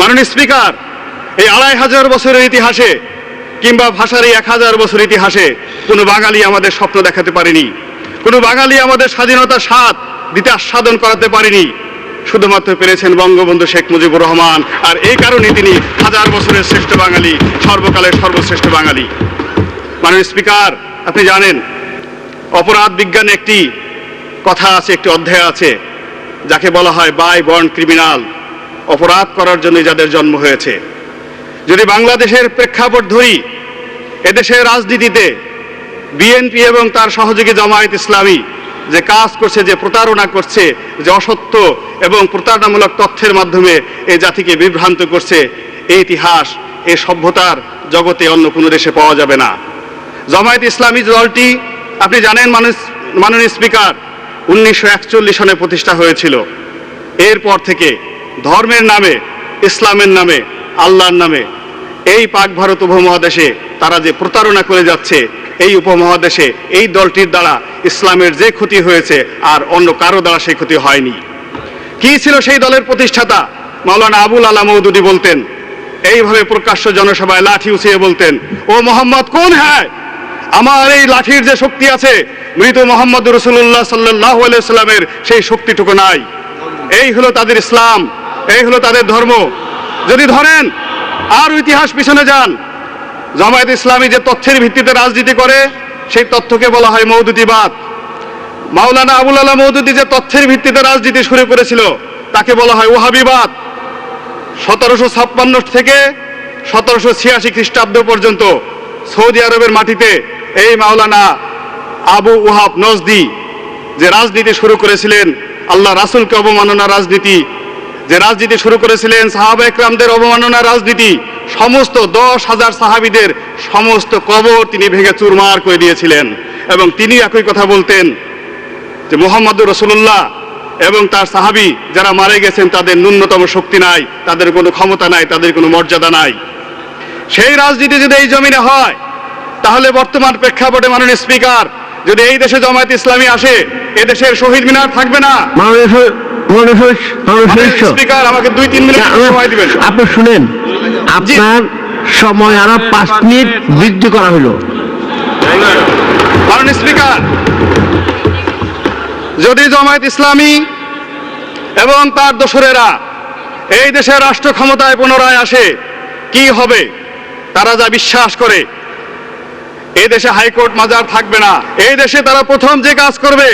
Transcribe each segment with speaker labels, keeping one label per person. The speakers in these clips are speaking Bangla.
Speaker 1: মাননীয় স্পিকার, এই আড়াই হাজার বছরের ইতিহাসে কিংবা ভাষার এই এক হাজার বছর ইতিহাসে কোনো বাঙালি আমাদের স্বপ্ন দেখাতে পারেনি। কোনো বাঙালি আমাদের স্বাধীনতার স্বাদ দিতে আস্বাদন করাতে পারেনি। শুধুমাত্র পেরেছেন বঙ্গবন্ধু শেখ মুজিবুর রহমান, আর এই কারণে তিনি হাজার বছরের শ্রেষ্ঠ বাঙালি, সর্বকালের সর্বশ্রেষ্ঠ বাঙালি। মাননীয় স্পিকার, আপনি জানেন, অপরাধ বিজ্ঞানে একটি কথা আছে, একটি অধ্যায় আছে, যাকে বলা হয় বাই বর্ন ক্রিমিনাল। অপরাধ করার জন্য যাদের জন্ম হয়েছে। যদি বাংলাদেশের প্রেক্ষাপট ধরি এদেশের রাজনীতিতে বিএনপি এবং তার সহযোগী জামায়াত ইসলামী যে কাজ করছে, যে প্রতারণা করছে, যে অসত্য এবং প্রতারণামূলক তথ্যের মাধ্যমে এই জাতিকে বিভ্রান্ত করছে এই ইতিহাস এই সভ্যতার জগতে অন্য কোনো দেশে পাওয়া যাবে না। জামায়াত ইসলামী দলটি, আপনি জানেন মানুষ, মাননীয় স্পিকার, উনিশশো একচল্লিশ সনে প্রতিষ্ঠা হয়েছিল। এরপর থেকে ধর্মের নামে, ইসলামের নামে, আল্লাহর নামে। এই পাক ভারত উপমহাদেশে তারা যে প্রতারণা করে যাচ্ছে, এই উপমহাদেশে এই দলটির দ্বারা ইসলামের যে ক্ষতি হয়েছে আর অন্য কারও দ্বারা সেই ক্ষতি হয়নি। কি ছিল সেই দলের প্রতিষ্ঠাতা? মাওলানা আবুল আলা মৌদুদি বলতেন, এইভাবে প্রকাশ্য জনসভায় লাঠি উঠিয়ে বলতেন, ও মোহাম্মদ, কোন হ্যায়? আমার এই লাঠির যে শক্তি আছে, মৃত মোহাম্মদ রসুল্লাহ সাল্লাহ সাল্লামের সেই শক্তিটুকু নাই। এই হলো তাদের ইসলাম। এই হলো তাদের ধর্ম। যদি ধরেন, আর ইতিহাস পিছনে যান, জামায়াত ইসলামী যে তথ্যের ভিত্তিতে রাজনীতি করে, সেই তথ্যকে বলা হয় মৌদুদিবাদ মাওলানা আবুল আলা মৌদুদি যে তথ্যের ভিত্তিতে রাজনীতি শুরু করেছিল, তাকে বলা হয় ওহাবিবাদ সতেরোশো ছাপ্পান্ন থেকে সতেরোশো ছিয়াশি খ্রিস্টাব্দ পর্যন্ত সৌদি আরবের মাটিতে এই মাওলানা আবু ওহাব নজদি যে রাজনীতি শুরু করেছিলেন, আল্লাহ রাসুলকে অবমাননা রাজনীতি যে রাজনীতি শুরু করেছিলেন সাহাবা একরামদের অবমাননা রাজনীতি, সমস্ত দশ হাজার সাহাবিদের সমস্ত কবর তিনি ভেঙে চুরমার করে দিয়েছিলেন। এবং তিনি একই কথা বলতেন যে মোহাম্মদুর রসুল্লাহ এবং তার সাহাবি যারা মারা গেছেন তাদের ন্যূনতম শক্তি নাই, তাদের কোনো ক্ষমতা নাই, তাদের কোনো মর্যাদা নাই। সেই রাজনীতি যদি এই জমিনে হয়, তাহলে বর্তমান প্রেক্ষাপটে মাননীয় স্পিকার যদি এই দেশে জামায়াত ইসলামী আসে, এ দেশের শহীদ মিনার থাকবে না? স্পিকার আমাকে দুই তিন মিনিট সময় দিবেন।
Speaker 2: আপনি শুনেন আপনার সময় আরও পাঁচ মিনিট বৃদ্ধি করা হলো।
Speaker 1: স্পিকার যদি জামায়াত ইসলামী এবং তার দোসরেরা এই দেশের রাষ্ট্র ক্ষমতায় পুনরায় আসে কি হবে? তারা যা বিশ্বাস করে এই দেশে হাইকোর্ট মাজার থাকবে না। এই দেশে তারা প্রথম যে কাজ করবে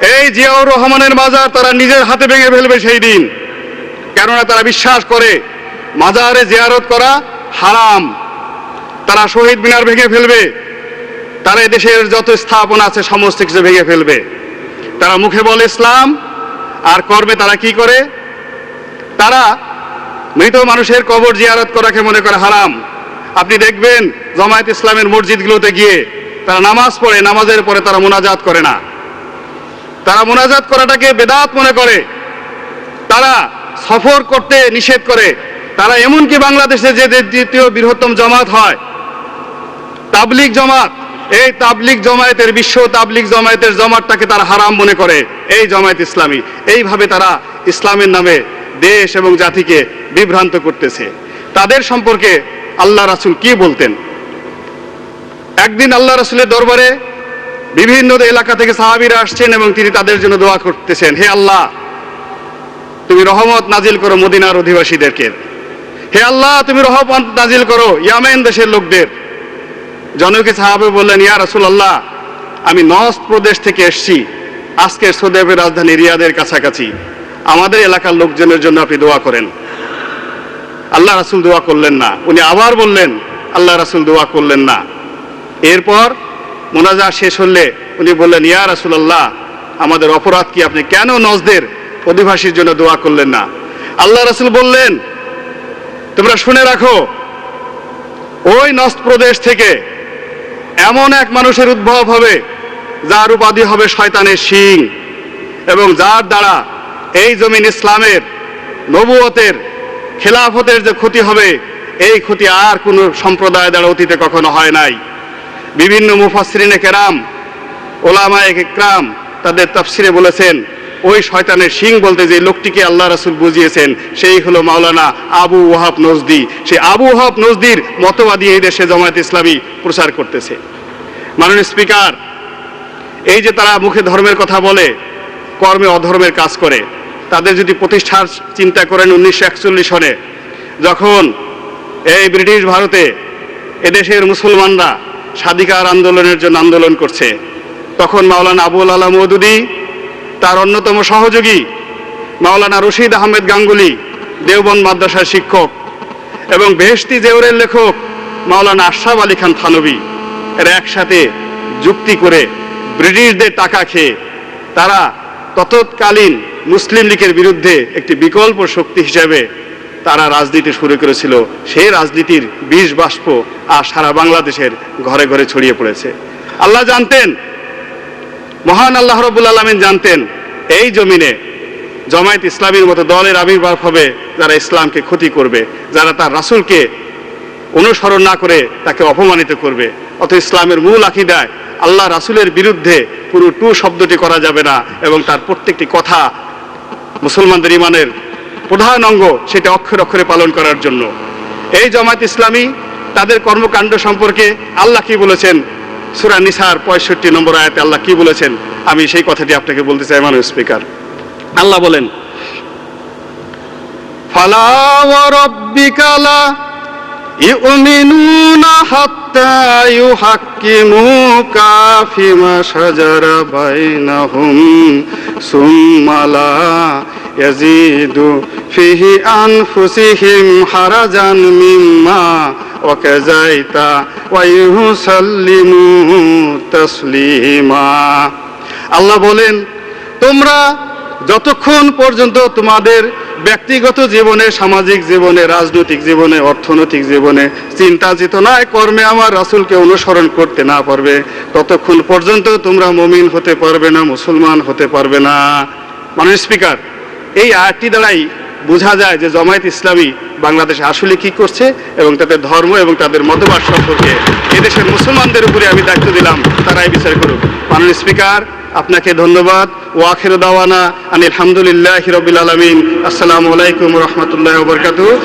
Speaker 1: এই জিয়াউর রহমানের মাজার তারা নিজের হাতে ভেঙে ফেলবে সেই দিন। কেননা তারা বিশ্বাস করে, মাজারে জিয়ারত করা হারাম। তারা শহীদ মিনার ভেঙে ফেলবে। তারা দেশের যত স্থাপনা আছে, সমস্ত কিছু ভেঙে ফেলবে। তারা মুখে বলে ইসলাম, আর কর্মে তারা কি করে? তারা মৃত মানুষের কবর জিয়ারত করাকে মনে করে হারাম। আপনি দেখবেন, জামায়াত ইসলামের মসজিদগুলোতে গিয়ে তারা নামাজ পড়ে, নামাজের পরে তারা মোনাজাত করে না। তারা মোনাজাত করাটাকে বেদাত মনে করে। তারা সফর করতে নিষেধ করে। তারা এমনকি বাংলাদেশে যে দ্বিতীয় বৃহত্তম জমাত হয়, তাবলিগ জমাত, এই তাবলিগ জমায়েতের বিশ্ব তাবলিগ জমায়েতের জামাতটাকে তারা হারাম মনে করে। এই জমায়েত ইসলামী, এইভাবে তারা ইসলামের নামে দেশ এবং জাতিকে বিভ্রান্ত করতেছে। তাদের সম্পর্কে আল্লাহ রাসুল কি বলতেন? একদিন আল্লাহ রাসুলের দরবারে বিভিন্ন এলাকা থেকে সাহাবীরা আসছেন এবং তিনি তাদের জন্য দোয়া করতেছেন, হে আল্লাহ, তুমি রহমত নাজিল করো মদিনার অধিবাসীদেরকে। হে আল্লাহ, তুমি রহমত নাজিল করো ইয়ামেন দেশের লোকদের। জনকে সাহাবে বললেন, ইয়া রাসূলুল্লাহ, আমি নস্ত প্রদেশ থেকে এসেছি। আজকে সৌদেবের রাজধানী রিয়াদের কাছাকাছি। আমাদের এলাকার লোকজনের জন্য আপনি দোয়া করেন। আল্লাহ রাসুল দোয়া করলেন না। উনি আবার বললেন, আল্লাহ রাসুল দোয়া করলেন না। এরপর মোনাজা শেষ হলে উনি বললেন, ইয়া রাসূলুল্লাহ, আমাদের অপরাধ কি? আপনি কেন নজদের অধিবাসীর জন্য দোয়া করলেন না? আল্লাহ রাসূল বললেন, তোমরা শুনে রাখো, ওই নস্ত প্রদেশ থেকে এমন এক মানুষের উদ্ভব হবে, যার উপাধি হবে শয়তানের শিং এবং যার দ্বারা এই জমিন ইসলামের নবুয়তের খেলাফতের যে ক্ষতি হবে, এই ক্ষতি আর কোনো সম্প্রদায় দ্বারা অতীতে কখনো হয় নাই। বিভিন্ন মুফাসরিনে কেরাম, ওলামায়ে একরাম তাদের তাফসিরে বলেছেন, ওই শয়তানের সিং বলতে যে লোকটিকে আল্লাহ রাসুল বুঝিয়েছেন, সেই হলো মাওলানা আবু ওহাব নজদি। সেই আবু ওহাব নজদির মতবাদী এই দেশে জামায়াত ইসলামী প্রচার করতেছে। মাননীয় স্পিকার, এই যে তারা মুখে ধর্মের কথা বলে, কর্মে অধর্মের কাজ করে, তাদের যদি প্রতিষ্ঠার চিন্তা করেন উনিশশো একচল্লিশ সনে, যখন এই ব্রিটিশ ভারতে এদেশের মুসলমানরা স্বাধিকার আন্দোলনের জন্য আন্দোলন করছে। তখন মাওলানা আবুল আলা মৌদুদি, তার অন্যতম সহযোগী মাওলানা রশিদ আহমেদ গাঙ্গুলি, দেওবন্দ মাদ্রাসার শিক্ষক এবং বেহেশতি জেউরের লেখক মাওলানা আশরাফ আলী খান থানবী। এরা একসাথে যুক্তি করে ব্রিটিশদের টাকা খেয়ে, তারা তৎকালীন মুসলিম লীগের বিরুদ্ধে একটি বিকল্প শক্তি হিসেবে তারা রাজনীতি শুরু করেছিল, সেই রাজনীতির বিষ বাষ্প আর সারা বাংলাদেশের ঘরে ঘরে ছড়িয়ে পড়েছে। আল্লাহ জানতেন, মহান আল্লাহ রবুল আলমিন জানতেন, এই জমিনে জমায়েত ইসলামীর মতো দলের আবির্ভাব হবে, যারা ইসলামকে ক্ষতি করবে, যারা তার রাসূলকে অনুসরণ না করে তাকে অপমানিত করবে। অত ইসলামের মূল আকিদায় আল্লাহ রাসূলের বিরুদ্ধে পুরো টু শব্দটি করা যাবে না এবং তার প্রত্যেকটি কথা মুসলমানদের ইমানের প্রধান অঙ্গ সেটা অক্ষরে অক্ষরে পালন করার জন্য। এই জামায়াত ইসলামী তাদের কর্মকাণ্ড সম্পর্কে আল্লাহ কি বলেছেন? সূরা নিসার পঁয়ষট্টি নম্বর আয়াতে আল্লাহ কি বলেছেন? আমি সেই কথাটি আপনাকে বলতে চাই মানব স্পিকার। আল্লাহ বলেন, ফালা ইয়াজিদু ফিহি আনফুসিহিম হারাজান মিম্মা ওয়াকাযাইতা ওয়া ইউসাল্লিমু আল্লাহ বলেন, তোমরা যতক্ষণ পর্যন্ত তোমাদের ব্যক্তিগত জীবনে, সামাজিক জীবনে, রাজনৈতিক জীবনে, অর্থনৈতিক জীবনে চিন্তা চেতনায় কর্মে আমার রাসূলকে অনুসরণ করতে না পারবে, ততক্ষণ পর্যন্ত তোমরা মমিন হতে পারবে না, মুসলমান হতে পারবে না। মানে স্পিকার এই আয়াতটি দ্বারাই বোঝা যায় যে জমায়েত ইসলামী বাংলাদেশে আসলে কি করছে এবং তাদের ধর্ম এবং তাদের মতবাদ সম্পর্কে এদেশের মুসলমানদের উপরে আমি দায়িত্ব দিলাম, তারাই বিচার করুক। মাননীয় স্পিকার, আপনাকে ধন্যবাদ। ওয়াখির দাওয়ানা আনিল হামদুলিল্লাহ হিরবিল আলমিন। আসসালামু আলাইকুম রহমতুল্লাহ বরকাতু